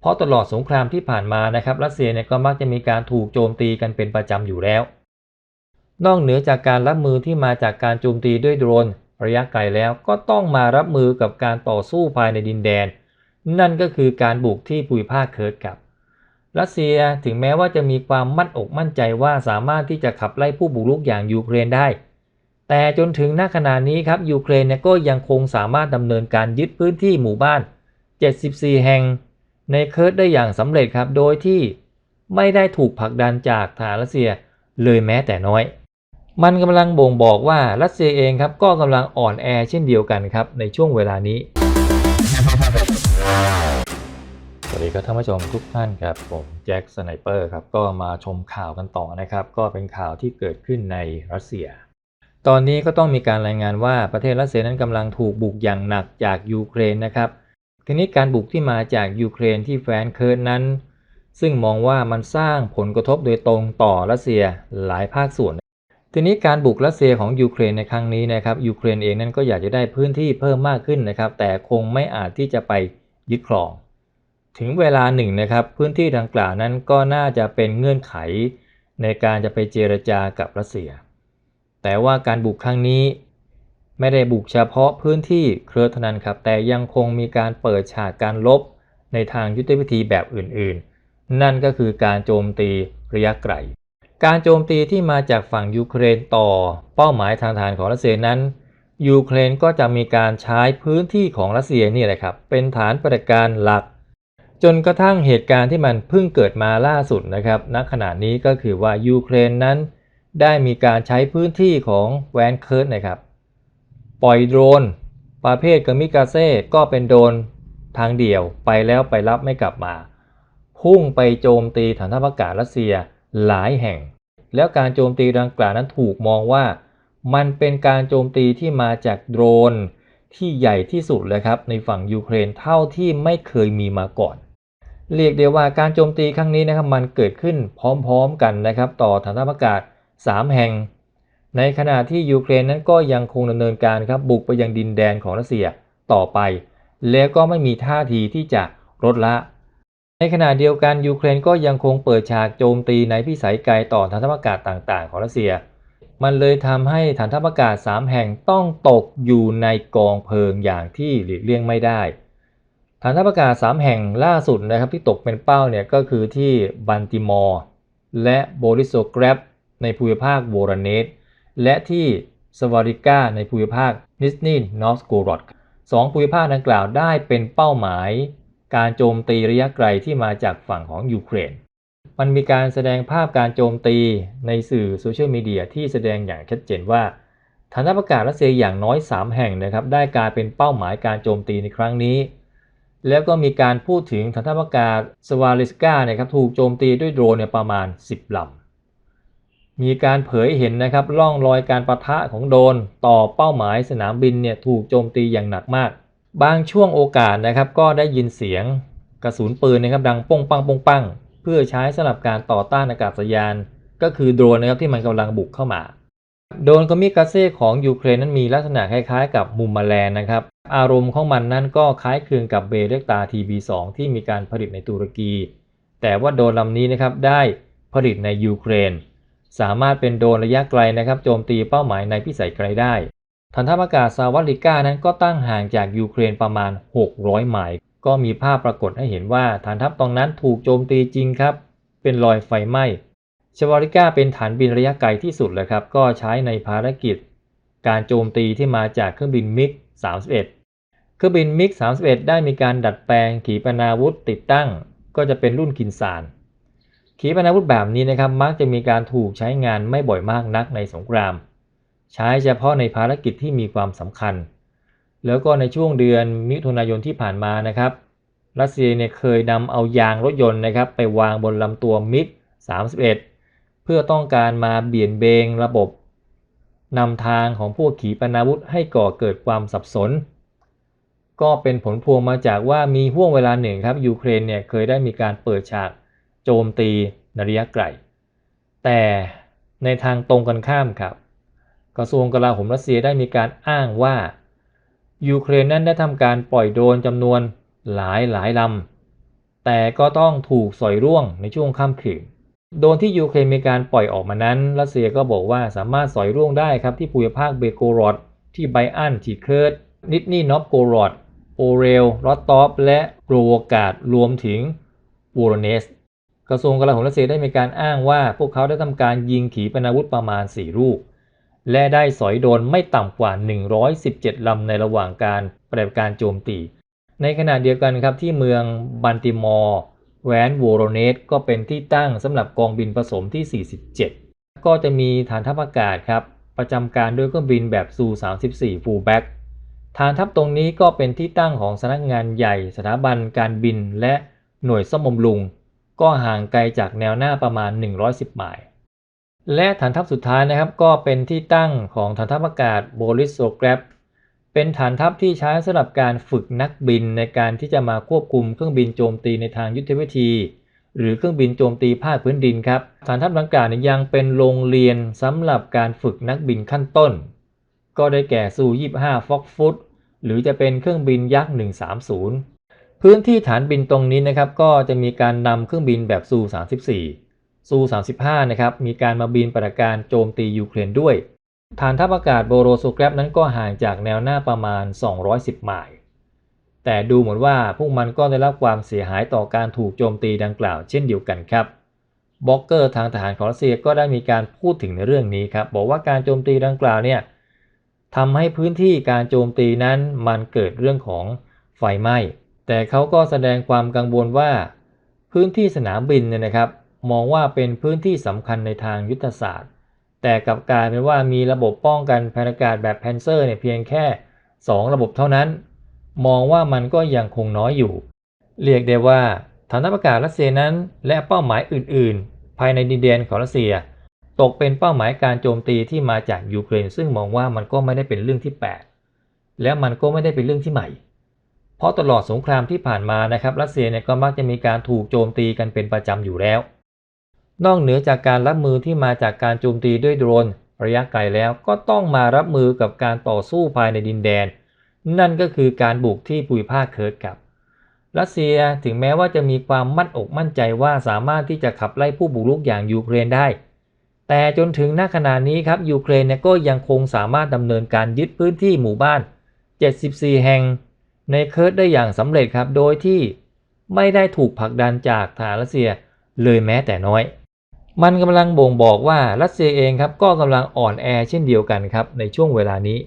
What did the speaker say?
เพราะตลอดสงครามที่ผ่านมานะครับรัสเซียเนี่ยก็มักจะมีการถูกโจมตีกันเป็นประจำอยู่แล้ว นอกเหนือจากการรับมือที่มาจากการโจมตีด้วยโดรน ระยะไกลแล้วก็ต้องมารับมือกับการต่อสู้ภายในดินแดน นั่นก็คือการบุกที่ภูมิภาคเคิร์ดครับ รัสเซียถึงแม้ว่าจะมีความมั่นอกมั่นใจว่าสามารถที่จะขับไล่ผู้บุกรุกอย่างยูเครนได้ แต่จนถึงณขณะนี้ครับยูเครนเนี่ยก็ยังคงสามารถดำเนินการยึดพื้นที่หมู่บ้าน 74 แห่ง ในเคิร์ดได้อย่างสำเร็จครับ โดยที่ไม่ได้ถูกผลักดันจากทหารรัสเซียเลยแม้แต่น้อย มันกำลังบ่งบอกว่ารัสเซียเองครับก็กำลังอ่อนแอเช่นเดียวกันครับในช่วงเวลานี้ สวัสดีครับท่านผู้ชมทุกท่านครับผมแจ็คสไนเปอร์ครับก็มาชมข่าวกันต่อนะครับ ก็เป็นข่าวที่เกิดขึ้นในรัสเซีย ตอนนี้ก็ต้องมีการรายงานว่าประเทศรัสเซียนั้นกำลังถูกบุกอย่างหนักจากยูเครนนะครับ ทีนี้การบุกที่มาจากยูเครนที่แฟนเคิร์ดนั้น ซึ่งมองว่ามันสร้างผลกระทบโดยตรงต่อรัสเซียหลายภาคส่วน ทีนี้การบุกรัสเซียของยูเครนในครั้งนี้นะครับยูเครนเองนั้นก็อยากจะได้พื้นที่เพิ่มมากขึ้นนะครับ แต่คงไม่อาจที่จะไปยึดครอง ถึงเวลาหนึ่งนะครับ พื้นที่ดังกล่าวนั้นก็น่าจะเป็นเงื่อนไข ในการจะไปเจรจากับรัสเซีย แต่ว่าการบุกครั้งนี้ ไม่ได้บุกเฉพาะพื้นที่เครือเท่านั้นครับ แต่ยังคงมีการเปิดฉากการลบในทางยุทธวิธีแบบอื่นๆ นั่นก็คือการโจมตีระยะไกล การโจมตีที่มาจากฝั่งยูเครนต่อเป้าหมายทางทหารของรัสเซียนั้น ยูเครนก็จะมีการใช้พื้นที่ของรัสเซียนี่แหละครับ เป็นฐานปฏิการหลัก จนกระทั่งเหตุการณ์ที่มันเพิ่งเกิดมาล่าสุดนะครับณขณะนี้ก็คือว่ายูเครนนั้น ได้มีการใช้พื้นที่ของแวนเคิร์ดนะครับ ปล่อยโดรน ประเภทกามิกาเซ่ก็เป็นโดรนทางเดี่ยวไปแล้วไปรับไม่กลับมา พุ่งไปโจมตีฐานทัพอากาศรัสเซียหลายแห่ง แล้วการโจมตีดังกล่าวนั้นถูกมองว่า มันเป็นการโจมตีที่มาจากโดรน ที่ใหญ่ที่สุดเลยครับในฝั่งยูเครนเท่าที่ไม่เคยมีมาก่อน เรียกได้ว่าการโจมตีครั้งนี้นะครับมันเกิดขึ้นพร้อมๆกันนะครับต่อฐานทัพอากาศ 3 แห่ง ในขณะที่ยูเครนนั้นก็ยังคงดำเนินการครับบุกไปยังดินแดนของรัสเซียต่อไป แล้วก็ไม่มีท่าทีที่จะลดละ ในขณะเดียวกันยูเครนก็ยังคงเปิดฉากโจมตีในพิสัยไกลต่อฐานทัพอากาศต่างๆ ของรัสเซีย มันเลยทำให้ฐานทัพอากาศ 3 แห่งต้องตกอยู่ในกองเพลิงอย่างที่หลีกเลี่ยงไม่ได้ฐานทัพอากาศ 3 แห่งล่าสุดนะครับที่ตกเป็นเป้าเนี่ยก็คือที่บันติมอร์และโบริโซแกรบในภูมิภาคโวรเนส และที่สวาริก้าในภูมิภาคนิสนีนอสโกรดสองภูมิภาคดังกล่าวได้เป็นเป้าหมาย การโจมตีระยะไกลที่มาจากฝั่งของยูเครน มันมีการแสดงภาพการโจมตีในสื่อโซเชียลมีเดียที่แสดงอย่างชัดเจนว่าฐานทัพอากาศรัสเซียอย่างน้อย 3 แห่งนะครับได้กลายเป็นเป้าหมายการโจมตีในครั้งนี้ แล้วก็มีการพูดถึงฐานทัพอากาศสวาลิสกาเนี่ยครับถูกโจมตีด้วยโดรนเนี่ยประมาณ 10ลำ มีการเผยเห็นนะครับร่องรอยการประทะของโดรนต่อเป้าหมายสนามบินเนี่ยถูกโจมตีอย่างหนักมาก บางช่วงโอกาสนะครับก็ได้ยินเสียงกระสุนปืนนะครับดังป้งปังป้งปังเพื่อใช้สำหรับการต่อต้านอากาศยาน ก็คือโดรนนะครับที่มันกำลังบุกเข้ามาโดรนกามิกาเซ่ของยูเครนนั้นมีลักษณะคล้ายๆ กับมุมแมลงนะครับ อารมณ์ของมันนั้นก็คล้ายคลึงกับเบเรกตา TB2 ที่มีการผลิตในตุรกี แต่ว่าโดรนลำนี้นะครับได้ผลิตในยูเครน สามารถเป็นโดรนระยะไกลนะครับโจมตีเป้าหมายในพิสัยไกลได้ฐานทัพอากาศซาวัลิก้านั้นก็ตั้งห่างจากยูเครนประมาณ 600 ไมล์ก็มีภาพปรากฏให้เห็นว่าฐานทัพตรงนั้นถูกโจมตีจริงครับ เป็นรอยไฟไหม้ชวาริก้าเป็นฐานบินระยะไกลที่สุดเลยครับ ก็ใช้ในภารกิจ การโจมตีที่มาจากเครื่องบินมิก 31 เครื่องบินมิก 31 ได้มีการดัดแปลงขีปนาวุธติดตั้ง ก็จะเป็นรุ่นกินซาน ขีปนาวุธแบบนี้นะครับมักจะมีการถูกใช้งานไม่บ่อยมากนักในสงคราม ใช้เฉพาะในภารกิจที่มีความสำคัญ แล้วก็ในช่วงเดือนมิถุนายนที่ผ่านมานะครับรัสเซียเนี่ยเคยนำเอายางรถยนต์นะครับไปวางบนลำตัวมิก31 เพื่อต้องการมาเบี่ยนเบงระบบนำทางของพวกขีปนาวุธให้ก่อเกิดความสับสน ก็เป็นผลพวงมาจากว่ามีห่วงเวลาหนึ่งครับยูเครนเนี่ยเคยได้มีการเปิดฉาก โจมตีในระยะไกล แต่ในทางตรงกันข้ามครับ กระทรวงกลาโหมรัสเซียได้มีการอ้างว่า ยูเครนนั้นได้ทำการปล่อยโดรนจำนวนหลายหลายลำ แต่ก็ต้องถูกสอยร่วงในช่วงค่ำคืน โดนที่ยูเครนมีการปล่อยออกมานั้น รัสเซียก็บอกว่าสามารถสอยร่วงได้ครับที่ภูมิภาคเบโกรอดที่ไบอันทีเคิร์ดนิดนีนอฟโกรอดโอเรลรอตตอฟและโกรวกาดรวมถึงวูโรเนส กระทรวงกลาโหมรัสเซียได้มีการอ้างว่าพวกเขาได้ทำการยิงขีปนาวุธประมาณ 4 ลูก และได้สอยโดนไม่ต่ำกว่า 117 ลำในระหว่างการปฏิบัติการโจมตี ในขณะเดียวกันครับที่เมืองบันติมอร์แวนโวโรเนสก็เป็นที่ตั้งสำหรับกองบินผสมที่ 47 ก็จะมีฐานทัพอากาศครับประจำการด้วยเครื่องบินแบบซู 34ฟูลแบ็กฐานทัพตรงนี้ก็เป็นที่ตั้งของสำนักงานใหญ่ สถาบันการบินและหน่วยซ่อมบำรุง ก็ห่างไกลจากแนวหน้าประมาณ 110ไมล์และฐานทัพสุดท้ายนะครับก็เป็นที่ตั้งของฐานทัพอากาศโบริสโซแกรบเป็นฐานทัพที่ใช้สำหรับการฝึกนักบินในการที่จะมาควบคุมเครื่องบินโจมตีในทางยุทธวิธี หรือเครื่องบินโจมตีภาคพื้นดินครับฐานทัพดังกล่าวเนี่ยยังเป็นโรงเรียนสำหรับการฝึกนักบินขั้นต้น ก็ได้แก่ซู 25ฟอกฟุตหรือจะเป็นเครื่องบินยักษ์130 พื้นที่ฐานบินตรงนี้นะครับก็จะมีการนำเครื่องบินแบบซู 34 ซู 35 นะครับมีการมาบินปฏิบัติการโจมตียูเครนด้วย ฐานทัพอากาศโบโรโซแกรบนั้นก็ห่างจากแนวหน้าประมาณ 210 ไมล์ แต่ดูเหมือนว่าพวกมันก็ได้รับความเสียหายต่อการถูกโจมตีดังกล่าวเช่นเดียวกันครับบล็อกเกอร์ทางทหารของรัสเซียก็ได้มีการพูดถึงในเรื่องนี้ครับบอกว่าการโจมตีดังกล่าวเนี่ยทำให้พื้นที่การโจมตีนั้นมันเกิดเรื่องของไฟไหม้ แต่เขาก็แสดงความกังวลว่า พื้นที่สนามบินเนี่ยนะครับ มองว่าเป็นพื้นที่สำคัญในทางยุทธศาสตร์ แต่กับกายเป็นว่ามีระบบป้องกันภัยอากาศแบบแพนเซอร์เนี่ยเพียงแค่ 2 ระบบเท่านั้น มองว่ามันก็ยังคงน้อยอยู่ เรียกได้ว่าฐานทัพอากาศรัสเซียนั้น และเป้าหมายอื่น ๆ ภายในดินแดนของรัสเซีย ตกเป็นเป้าหมายการโจมตีที่มาจากยูเครน ซึ่งมองว่ามันก็ไม่ได้เป็นเรื่องที่แปลกและมันก็ไม่ได้เป็นเรื่องที่ใหม่ เพราะตลอดสงครามที่ผ่านมานะครับรัสเซียเนี่ยก็มักจะมีการถูกโจมตีกันเป็นประจำอยู่แล้ว นอกเหนือจากการรับมือที่มาจากการโจมตีด้วยโดรน ระยะไกลแล้วก็ต้องมารับมือกับการต่อสู้ภายในดินแดน นั่นก็คือการบุกที่ภูมิภาคเคิร์ดครับรัสเซียถึงแม้ว่าจะมีความมั่นอกมั่นใจว่าสามารถที่จะขับไล่ผู้บุกรุกอย่างยูเครนได้ แต่จนถึงณขณะนี้ครับยูเครนเนี่ยก็ยังคงสามารถดำเนินการยึดพื้นที่หมู่บ้าน 74 แห่ง ในเคิร์ดได้อย่างสำเร็จครับ โดยที่ไม่ได้ถูกผลักดันจากทหารรัสเซียเลยแม้แต่น้อย มันกำลังบ่งบอกว่ารัสเซียเองครับก็กำลังอ่อนแอเช่นเดียวกันครับในช่วงเวลานี้